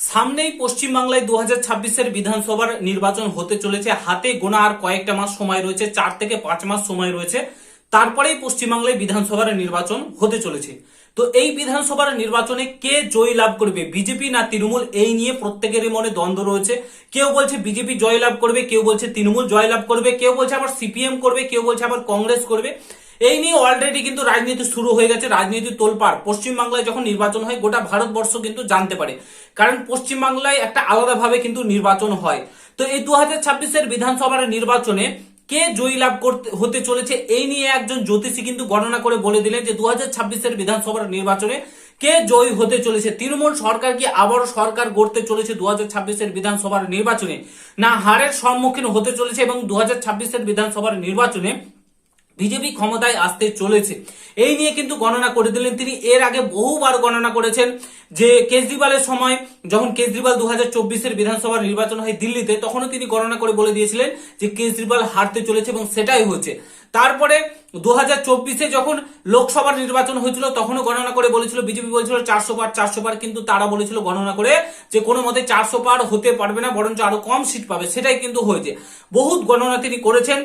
সামনেই পশ্চিমবাংলায় দু হাজার ছাব্বিশের বিধানসভার নির্বাচন হতে চলেছে। হাতে গোনা আর কয়েকটা মাস সময় রয়েছে, চার থেকে পাঁচ মাস সময় রয়েছে। তারপরেই পশ্চিমবাংলায় বিধানসভার নির্বাচন হতে চলেছে। তো এই বিধানসভার নির্বাচনে কে জয় লাভ করবে, বিজেপি না তৃণমূল? এই নিয়ে প্রত্যেকেরই মনে দ্বন্দ্ব রয়েছে। কেউ বলছে বিজেপি জয় লাভ করবে, কেউ বলছে তৃণমূল জয় লাভ করবে, কেউ বলছে আবার সিপিএম করবে, কেউ বলছে আবার কংগ্রেস করবে। এই নিয়ে অলরেডি কিন্তু রাজনীতি শুরু হয়ে গেছে, রাজনীতি তোলপাড়। পশ্চিমবাংলায় যখন নির্বাচন হয়, গোটা ভারতবর্ষ কিন্তু জানতে পারে। কারণ পশ্চিমবাংলায় একটা আলাদাভাবে কিন্তু নির্বাচন হয়। তো এই দু হাজার ছাব্বিশের বিধানসভার নির্বাচনে কে জয়ী লাভ করতে, হতে চলেছে, এই নিয়ে একজন জ্যোতিষী কিন্তু গণনা করে বলে দিলেন যে দু হাজার ছাব্বিশের বিধানসভার নির্বাচনে কে জয়ী হতে চলেছে। তৃণমূল সরকার কি আবারও সরকার গড়তে চলেছে দু হাজার ছাব্বিশের বিধানসভার নির্বাচনে? না, হারের সম্মুখীন হতে চলেছে এবং দু হাজার ছাব্বিশের বিধানসভার নির্বাচনে বিজেপি ক্ষমতায় আসতে চলেছে। এই নিয়ে কিন্তু গণনা করে দিলেন তিনি। এর আগে বহুবার গণনা করেছেন যে কেজরিওয়ালের সময় যখন কেজরিওয়াল দু হাজার চব্বিশের বিধানসভা নির্বাচন হয় দিল্লিতে, তখনও তিনি গণনা করে বলে দিয়েছিলেন যে কেজরিওয়াল হারতে চলেছে এবং সেটাই হয়েছে। তারপরে দু হাজার চব্বিশে যখন লোকসভার নির্বাচন হয়েছিল, তখনও গণনা করে বলেছিল, বিজেপি বলছিল চারশো পার চারশো পার কিন্তু তারা বলেছিল গণনা করে যে কোনো মতে চারশো পার হতে পারবে না, বরঞ্চ আরও কম সিট পাবে। সেটাই কিন্তু হয়েছে। বহুত গণনা তিনি করেছেন।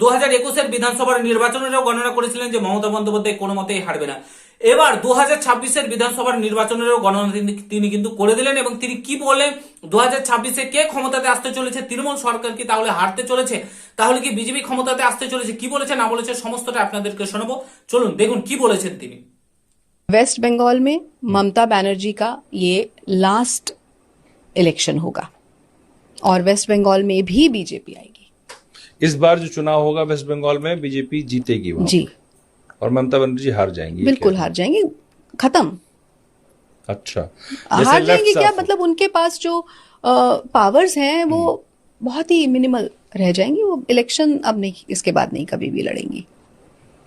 দু হাজার একুশের বিধানসভার নির্বাচনেরও গণনা করেছিলেন যে মমতা বন্দ্যোপাধ্যায় কোনো মতেই হারবে না। এবার দু হাজার ছাব্বিশের বিধানসভার নির্বাচনেরও গণনা তিনি- তিনি কিন্তু করে দিলেন এবং তিনি কি বলেন দু হাজার ছাব্বিশে কে ক্ষমতাতে আসতে চলেছে তৃণমূল সরকার কি তাহলে হারতে চলেছে তাহলে কি বিজেপি ক্ষমতাতে আসতে চলেছে কি বলেছে না বলেছে সমস্তটা আপনাদেরকে শোনাবো চলুন দেখুন কি বলেছেন তিনি वेस्ट बंगाल में ममता बनर्जी का ये लास्ट इलेक्शन होगा और वेस्ट बंगाल में भी बीजेपी आएगी इस बार जो चुनाव होगा वेस्ट बंगाल में बीजेपी जीतेगी वहाँ जी और ममता बनर्जी हार जाएँगी बिल्कुल हार जाएँगे। खत्म। अच्छा। हार जाएँगे क्या? मतलब उनके पास जो पावर्स हैं वो बहुत ही मिनिमल रह जाएँगी। वो इलेक्शन अब नहीं इसके बाद नहीं कभी भी लड़ेंगी।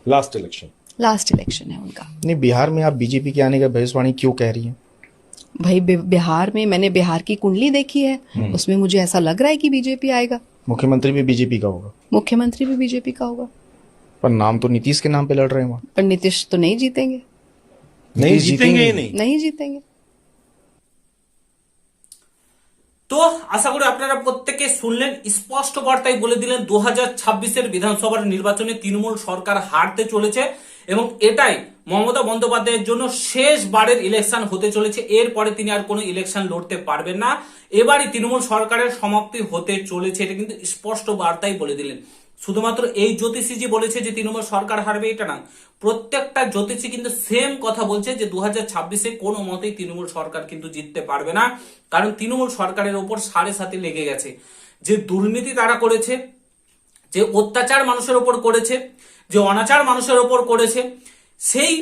लास्ट इलेक्शन लास्ट इलेक्शन है उनका। नहीं बिहार में आप बीजेपी के आने का भविष्यवाणी क्यों कह रही हैं? भाई बिहार में मैंने बिहार की कुंडली देखी है। उसमें मुझे ऐसा लग रहा है कि बीजेपी आएगा। मुख्यमंत्री भी बीजेपी का होगा। मुख्यमंत्री भी बीजेपी का होगा। पर नाम तो नीतीश के नाम पे लड़ रहे हैं वहाँ पर नीतीश तो नहीं जीतेंगे नहीं नीतीश जीतेंगे ही नहीं नहीं जीतेंगे তো আশা করি আপনারা প্রত্যেকে শুনলেন স্পষ্ট বার্তায় বলে দিলেন দু হাজার ছাব্বিশের বিধানসভার নির্বাচনে তৃণমূল সরকার হারতে চলেছে এবং এটাই মমতা বন্দ্যোপাধ্যায়ের জন্য শেষবারের ইলেকশন হতে চলেছে এরপরে তিনি আর কোনো ইলেকশন লড়তে পারবেন না এবারই তৃণমূল সরকারের সমাপ্তি হতে চলেছে এটা কিন্তু স্পষ্ট বার্তাই বলে দিলেন শুধুমাত্র এই জ্যোতিষী যে বলেছে যে তৃণমূল সরকার হারবে, এটা না। প্রত্যেকটা জ্যোতিষী কিন্তু সেম কথা বলছে যে দু হাজার ছাব্বিশে কোনো মতেই তৃণমূল সরকার কিন্তু জিততে পারবে না, কারণ তৃণমূল সরকারের ওপর সাড়ে সাথে লেগে গেছে। যে দুর্নীতি তারা করেছে, যে অত্যাচার মানুষের ওপর করেছে, যে অনাচার মানুষের ওপর করেছে, সেই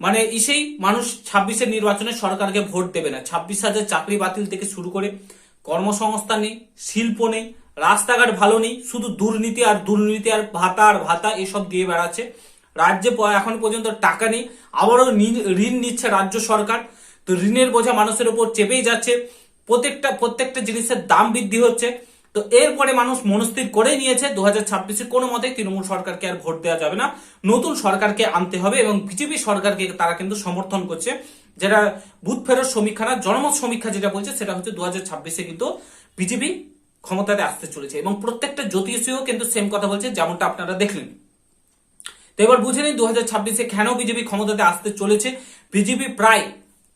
মানে ইসেই মানুষ ছাব্বিশের নির্বাচনে সরকারকে ভোট দেবে না। ছাব্বিশ হাজার চাকরি বাতিল থেকে শুরু করে কর্মসংস্থান নেই, শিল্প নেই রাস্তাঘাট ভালো নেই, শুধু দুর্নীতি আর দুর্নীতি আর ভাতা আর ভাতা এসব দিয়ে বেড়াচ্ছে। রাজ্যে এখন পর্যন্ত টাকা নেই, আবারও ঋণ- নিচ্ছে রাজ্য সরকার। তো ঋণের বোঝা মানুষের উপর চেপেই যাচ্ছে। প্রত্যেকটা প্রত্যেকটা জিনিসের দাম বৃদ্ধি হচ্ছে। তো এরপরে মানুষ মনস্থির করে নিয়েছে। দু হাজার ছাব্বিশে কোনো মতেই তৃণমূল সরকারকে আর ভোট দেওয়া যাবে না। নতুন সরকারকে আনতে হবে এবং বিজেপি সরকারকে তারা কিন্তু সমর্থন করছে। যেটা বুথ ফেরত সমীক্ষা না, জনমত সমীক্ষা যেটা বলছে, সেটা হচ্ছে দু হাজার ছাব্বিশে কিন্তু বিজেপি ক্ষমতাতে আসতে চলেছে এবং প্রত্যেকটা জ্যোতিষীও কিন্তু সেম কথা বলছে, যেমনটা আপনারা দেখলেন। তো এবার বুঝে নিন দু হাজার ছাব্বিশে কেন বিজেপি ক্ষমতাতে আসতে চলেছে? বিজেপি প্রায়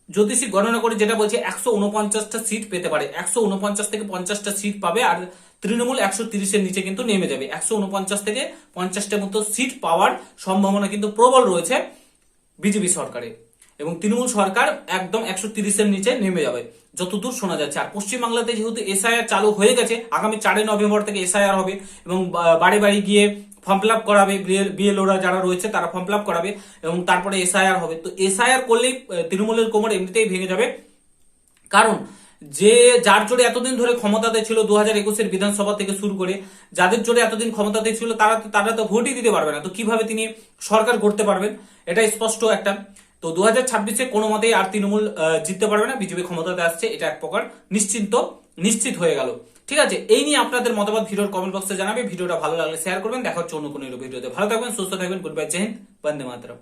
জ্যোতিষী গণনা করে যেটা বলছে, একশো উনপঞ্চাশটা সিট পেতে পারে। একশো উনপঞ্চাশ থেকে পঞ্চাশটা সিট পাবে আর তৃণমূল একশো তিরিশের নিচে কিন্তু নেমে যাবে। একশো উনপঞ্চাশ থেকে পঞ্চাশটার মতো সিট পাওয়ার সম্ভাবনা কিন্তু প্রবল রয়েছে বিজেপি সরকারে। এবং তৃণমূল সরকার একদম একশো তিরিশের নিচে নেমে যাবে। যতদূর শোনা যাচ্ছে। আর পশ্চিমবাংলাতে যেহেতু এসআইআর চালু হয়ে গেছে, আগামী চারই নভেম্বর থেকে এসআইআর হবে এবং বাড়ি বাড়ি গিয়ে ফর্ম ফিল আপ করাবে বিএলওরা যারা রয়েছে তারা ফর্ম ফিল আপ করাবে এবং তারপরে এসআইআর হবে। তো এসআইআর করলেই তৃণমূলের কোমর এমনিতেই ভেঙে যাবে। কারণ যে যার জোরে এতদিন ধরে ক্ষমতাতে ছিল দু হাজার একুশের বিধানসভা থেকে শুরু করে, যাদের জোরে এতদিন ক্ষমতাতে ছিল তারা তারা তো ভোটই দিতে পারবে না। তো কীভাবে তিনি সরকার করতে পারবেন? এটা স্পষ্ট একটা। তো দু হাজার ছাব্বিশে কোনো মতেই আর তৃণমূল জিততে পারবে না। বিজেপি ক্ষমতাতে আসছে, এটা এক প্রকার নিশ্চিন্ত, নিশ্চিত হয়ে গেল। ঠিক আছে, এই নিয়ে আপনাদের মতামত ভিডিওর কমেন্ট বক্সে জানাবে। ভিডিওটা ভালো লাগলে শেয়ার করবেন। দেখা হচ্ছে অন্য কোনো ভিডিওতে। ভালো থাকবেন, সুস্থ থাকবেন। গুড বাই জয় বন্দে মাতরম।